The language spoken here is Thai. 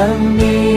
ยังมี